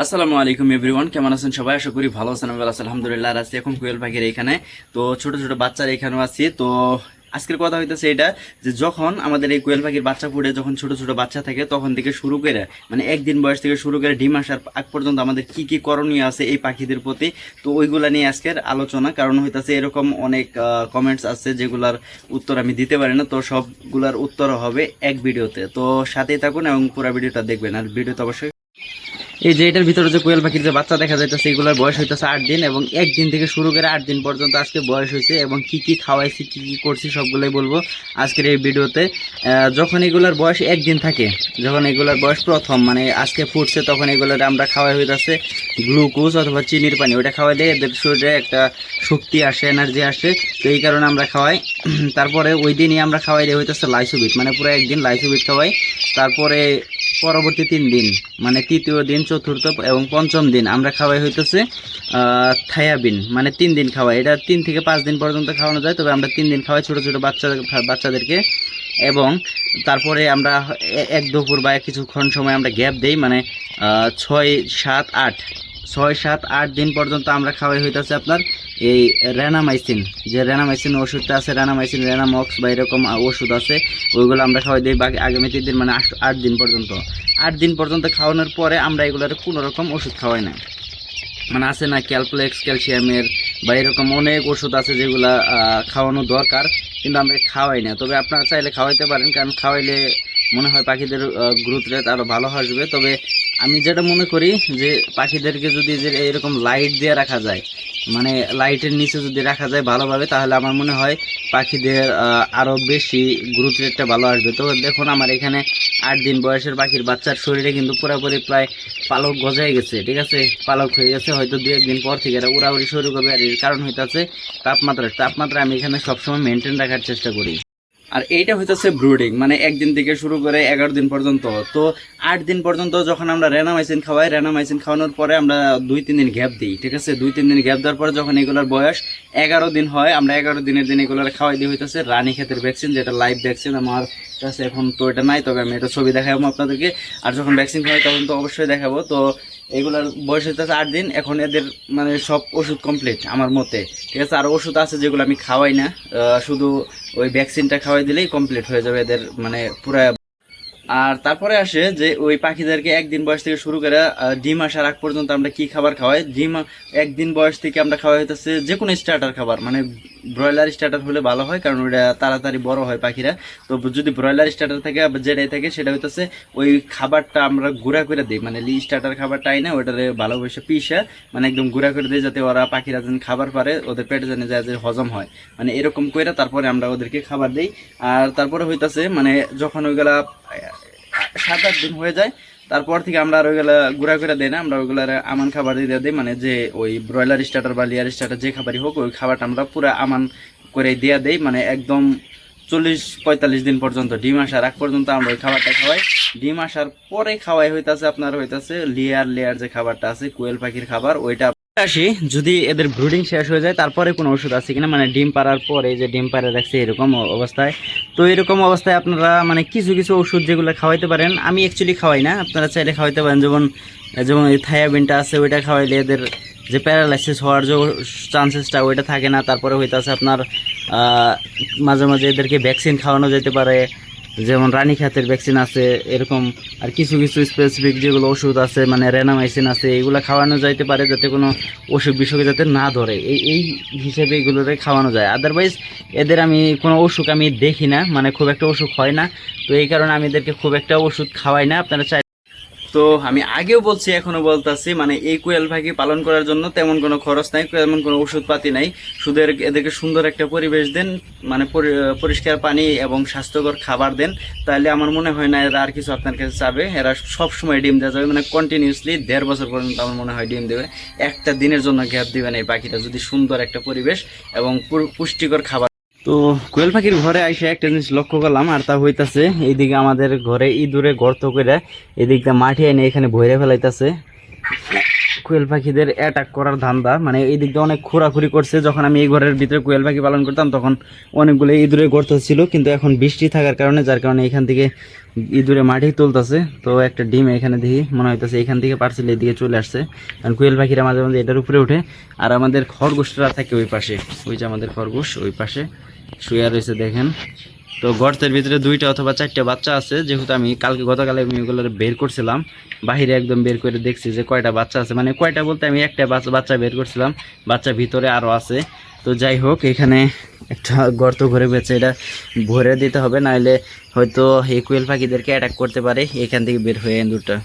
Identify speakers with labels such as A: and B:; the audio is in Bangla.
A: আসসালামু আলাইকুম এভরিওয়ান, কেমন আছেন সবাই? আশা করি ভালো আছেন, আমি আলহামদুলিল্লাহ। আছি এখন কোয়েল পাখির এখানে। তো ছোট ছোট বাচ্চারা এখানেও আছি। তো আজকের কথা হইতেছে এটা যে যখন আমাদের এই কোয়েল পাখির বাচ্চা ফুটে যখন ছোট ছোট বাচ্চা থাকে, তখন থেকে শুরু করে মানে একদিন বয়স থেকে শুরু করে ডিম আসার আগ পর্যন্ত আমাদের কি কি করণীয় আছে এই পাখিদের প্রতি, তো ওইগুলা নিয়ে আজকের আলোচনা। কারণ হইতাছে এরকম অনেক কমেন্টস আছে যেগুলার উত্তর আমি দিতে পারি না, তো সবগুলার উত্তর হবে এক ভিডিওতে। তো সাথেই থাকুন এবং পুরো ভিডিওটা দেখবেন। আর ভিডিওতে অবশ্যই এই যে এটার ভিতরে যে কোয়েল পাখির যে বাচ্চা দেখা যাইতেছে, এগুলোর বয়স হইতেছে আট দিন এবং একদিন থেকে শুরু করে আট দিন পর্যন্ত আজকে বয়স হয়েছে এবং কি কি খাওয়াইছি, কি কি করছি সবগুলোই বলব আজকের এই ভিডিওতে। যখন এগুলোর বয়স একদিন থাকে, যখন এগুলোর বয়স প্রথম মানে আজকে ফুটছে, তখন এগুলোর আমরা খাওয়াই হইতেছে গ্লুকোজ অথবা চিনির পানি। ওটা খাওয়াই দিয়ে এদের শরীরে একটা শক্তি আসে, এনার্জি আসে, তো এই কারণে আমরা খাওয়াই। তারপরে ওই দিনই আমরা খাওয়াই দিয়ে হইতেছে লাইসোবিট মানে পুরো একদিন লাইসোবিট খাওয়াই। তারপরে পরবর্তী তিন দিন মানে তৃতীয় দিন, চতুর্থ এবং পঞ্চম দিন আমরা খাওয়াই হইতেছে থায়াবিন মানে তিন দিন খাওয়াই। এটা তিন থেকে পাঁচ দিন পর্যন্ত খাওয়ানো যায়, তবে আমরা তিন দিন খাওয়াই ছোটো ছোটো বাচ্চা বাচ্চাদেরকে। এবং তারপরে আমরা এক দুপুর বা কিছুক্ষণ সময় আমরা গ্যাপ দেই মানে ছয়, সাত, আট ছয়, সাত, আট দিন পর্যন্ত আমরা খাওয়াই হইতেছে আপনার এই রেনামাইসিন যে রেনামাইসিন ওষুধটা আছে রেনামাইসিন রেনামক্স বা এরকম ওষুধ আছে, ওইগুলো আমরা খাওয়াই দিই বাকি আগামী তিন দিন মানে আট- দিন পর্যন্ত। আট দিন পর্যন্ত খাওয়ানোর পরে আমরা এগুলোর কোনো রকম ওষুধ খাওয়াই না। মানে আছে না ক্যালপ্লেক্স, ক্যালসিয়ামের বা এরকম অনেক ওষুধ আছে যেগুলা খাওয়ানো দরকার, কিন্তু আমরা খাওয়াই না। তবে আপনারা চাইলে খাওয়াইতে পারেন, কারণ খাওয়াইলে মনে হয় পাখিদের গ্রোথ রেট আরও ভালো আসবে। তবে আমি যেটা মনে করি যে পাখিদেরকে যদি যে এরকম লাইট দিয়ে রাখা যায় মানে লাইটের নিচে যদি রাখা যায় ভালোভাবে, তাহলে আমার মনে হয় পাখিদের আরও বেশি গ্রোথ রেটটা ভালো আসবে। তো দেখুন আমার এখানে আট দিন বয়সের পাখির বাচ্চার শরীরে কিন্তু পুরোপুরি প্রায় পালক গজায় গেছে, ঠিক আছে? পালক হয়ে গেছে, হয়তো দু একদিন পর থেকে এটা উড়াউড়ি শুরু করবে। আর এর কারণ হইতেছে তাপমাত্রা তাপমাত্রা আমি এখানে সবসময় মেনটেন রাখার চেষ্টা করি। আর এইটা হইতেছে ব্রুডিং মানে একদিন থেকে শুরু করে এগারো দিন পর্যন্ত। তো আট দিন পর্যন্ত যখন আমরা রেনামাইসিন খাওয়াই রেনামাইসিন খাওয়ানোর পরে আমরা দুই, তিন দিন গ্যাপ দিই, ঠিক আছে? দুই, তিন দিন গ্যাপ দেওয়ার পরে যখন এগুলোর বয়স এগারো দিন হয়, আমরা এগারো দিনের দিন এগুলোর খাওয়াই দিয়ে হইতেছে রানী ক্ষেতের ভ্যাকসিন যেটা লাইভ ভ্যাকসিন আমার কাছে এখন তো এটা নাই, তবে আমি এটা ছবি দেখাবো আপনাদেরকে। আর যখন ভ্যাকসিন খাওয়াই তখন তো অবশ্যই দেখাবো। তো এগুলার বয়স হইতেছে আট দিন। এখন এদের মানে সব ওষুধ কমপ্লিট আমার মতে। ঠিক আছে, আর ওষুধ আছে যেগুলো আমি খাওয়াই না। শুধু ওই ভ্যাকসিনটা খাওয়াই দিলেই কমপ্লিট হয়ে যাবে এদের মানে পুরা। আর তারপরে আসে যে ওই পাখিদেরকে একদিন বয়স থেকে শুরু করে ডিম আসার আগ পর্যন্ত আমরা কি খাবার খাওয়াই? ডিম একদিন বয়স থেকে আমরা খাওয়াই হইতেছে যে কোনো স্টার্টার খাবার মানে ব্রয়লার স্টার্টার হলে ভালো হয়, কারণ ওটা তাড়াতাড়ি বড় হয় পাখিরা। তো যদি ব্রয়লার স্টার্টার থাকে যেটাই থাকে, সেটা হইতেছে ওই খাবারটা আমরা গুঁড়া করে দিই। মানে লি স্টার্টার খাবারটা না ওটারে ভালোবেসে পিসা মানে একদম গুঁড়া করে দিই যাতে ওরা পাখিরা যেন খাবার পারে, ওদের পেটে যেন যায় যে হজম হয়। মানে এরকম করে তারপরে আমরা ওদেরকে খাবার দিই। আর তারপরে হইতাছে মানে যখন ওইগুলা সাত আট দিন হয়ে যায় তারপর থেকে আমরা আর ওইগুলা গুঁড়া করে দিই না, আমরা ওইগুলার আমান খাবার দিয়ে দিই মানে যে ওই ব্রয়লার স্টার্টার বা লিয়ার স্টার্টার যে খাবারই হোক, ওই খাবারটা আমরা পুরো আমান করে দিয়ে দেই মানে একদম চল্লিশ, পঁয়তাল্লিশ দিন পর্যন্ত, ডিম আসার আগ পর্যন্ত আমরা ওই খাবারটা খাওয়াই। ডিম আসার পরে খাওয়াই হইতাছে আপনার হইতাছে লেয়ার লেয়ার যে খাবারটা আছে, কোয়েল পাখির খাবার, ওইটা আসি, যদি এদের ব্রুডিং শেষ হয়ে যায়, তারপরে কোনো ওষুধ আছে কিনা মানে ডিম পাড়ার পরে যে ডিম পাড়ে রাখছে এরকম অবস্থায় তো এরকম অবস্থায় আপনারা মানে কিছু কিছু ওষুধ যেগুলো খাওয়াইতে পারেন, আমি অ্যাকচুয়ালি খাওয়াই না। আপনারা চাইলে খাওয়াইতে পারেন, যেমন যেমন থায়াবিনটা আছে, ওইটা খাওয়াইলে এদের যে প্যারালাইসিস হওয়ার যে চান্সেসটা ওইটা থাকে না। তারপরে হইতে আছে আপনার মাঝে মাঝে এদেরকে ভ্যাকসিন খাওয়ানো যেতে পারে যেমন রানী খাতের ভ্যাকসিন আছে, এরকম আর কিছু কিছু স্পেসিফিক যেগুলো ওষুধ আছে মানে রেনামাইসিন আছে, এগুলো খাওয়ানো যাইতে পারে যাতে কোনো অসুখ বিসুখে যাতে না ধরে। এই এই হিসেবে এগুলোতে খাওয়ানো যায়। আদারওয়াইজ এদের আমি কোনো অসুখ আমি দেখি না মানে খুব একটা অসুখ হয় না। তো এই কারণে আমি এদেরকে খুব একটা ওষুধ খাওয়াই না। আপনারা চাই তো আমি আগেও বলছি, এখনও বলতাছি মানে এই কোয়েল পাখি পালন করার জন্য তেমন কোনো খরচ নাই, তেমন কোনো ওষুধপাতি নাই। শুধু এদেরকে সুন্দর একটা পরিবেশ দেন মানে পরি- পরিষ্কার পানি এবং স্বাস্থ্যকর খাবার দেন। তাহলে আমার মনে হয় না এরা আর কিছু আপনার কাছে চাবে। এরা সব সময় ডিম দেওয়া যাবে মানে কন্টিনিউসলি দেড় বছর পর্যন্ত আমার মনে হয় ডিম দেবে। একটা দিনের জন্য গ্যাপ দিবে না এই পাখিটা, যদি সুন্দর একটা পরিবেশ এবং পুষ্টিকর খাবার তো কোয়েল পাখির ঘরে আইসে একটা জিনিস লক্ষ্য করলাম, আর তা হইতাছে এইদিকে আমাদের ঘরে ইঁদুরে গর্ত করে এদিকটা মাটি এনে এখানে ভরে ফেলাইতাছে। কোয়েল পাখিদের অ্যাটাক করার ধান্দা মানে এই দিক দিয়ে অনেক খোরাখুরি করছে। যখন আমি এই ঘরের ভিতরে কোয়েল পাখি পালন করতাম, তখন অনেকগুলো ইঁদুরে গর্ত ছিল, কিন্তু এখন বৃষ্টি থাকার কারণে, যার কারণে এখান থেকে ইঁদুরে মাটি তুলতেছে। তো একটা ডিম এখানে দেখি, মনে হইতেছে এখান থেকে পার্সেল এদিকে চলে আসছে। কারণ কোয়েল পাখিরা মাঝে মাঝে এটার উপরে উঠে আর আমাদের খরগোশরা থাকে ওই পাশে। ওই যে আমাদের খরগোশ, ওই পাশে। শুয়ে রয়েছে, দেখেন। তো গর্তের ভিতরে দুইটা অথবা চারটা বাচ্চা আছে, যেহেতু আমি কালকে গতকালে আমি ওগুলো বের করছিলাম বাহিরে একদম বের করে দেখছি যে কয়টা বাচ্চা আছে। মানে কয়টা বলতে আমি একটা বাচ্চা বাচ্চা বের করছিলাম, বাচ্চা ভিতরে আরও আছে। তো যাই হোক, এখানে একটা গর্ত ঘরে বেছে এটা ভরে দিতে হবে, নাহলে হয়তো এই কোয়েল পাখিদেরকে অ্যাটাক করতে পারে, এখান থেকে বের হয়ে দুটা।